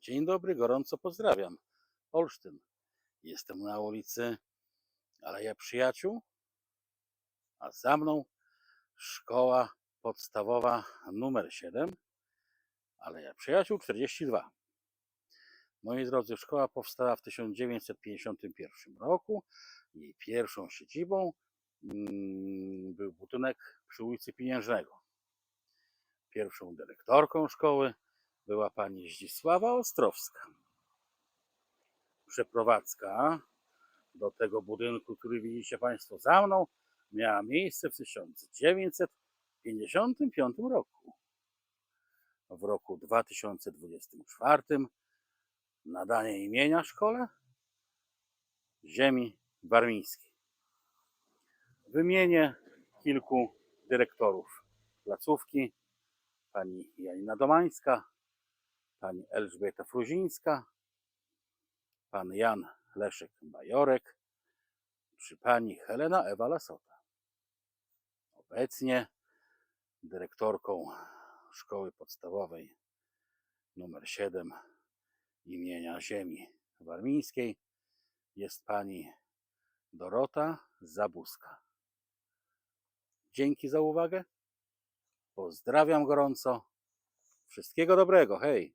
Dzień dobry, gorąco pozdrawiam. Olsztyn. Jestem na ulicy Aleja Przyjaciół, a za mną szkoła podstawowa numer 7, Aleja Przyjaciół 42. Moi drodzy, szkoła powstała w 1951 roku. Jej pierwszą siedzibą mm, był budynek przy ulicy Pieniężnego. Pierwszą dyrektorką szkoły była pani Zdzisława Ostrowska. Przeprowadzka do tego budynku, który widzicie Państwo za mną, miała miejsce w 1955 roku. W roku 2024 nadanie imienia szkole ziemi warmińskiej. Wymienię kilku dyrektorów placówki. Pani Janina Domańska, pani Elżbieta Fruzińska, pan Jan Leszek Bajorek, czy pani Helena Ewa Lasota. Obecnie dyrektorką szkoły podstawowej numer 7 imienia Ziemi Warmińskiej jest pani Dorota Zabuska. Dzięki za uwagę. Pozdrawiam gorąco. Wszystkiego dobrego. Hej!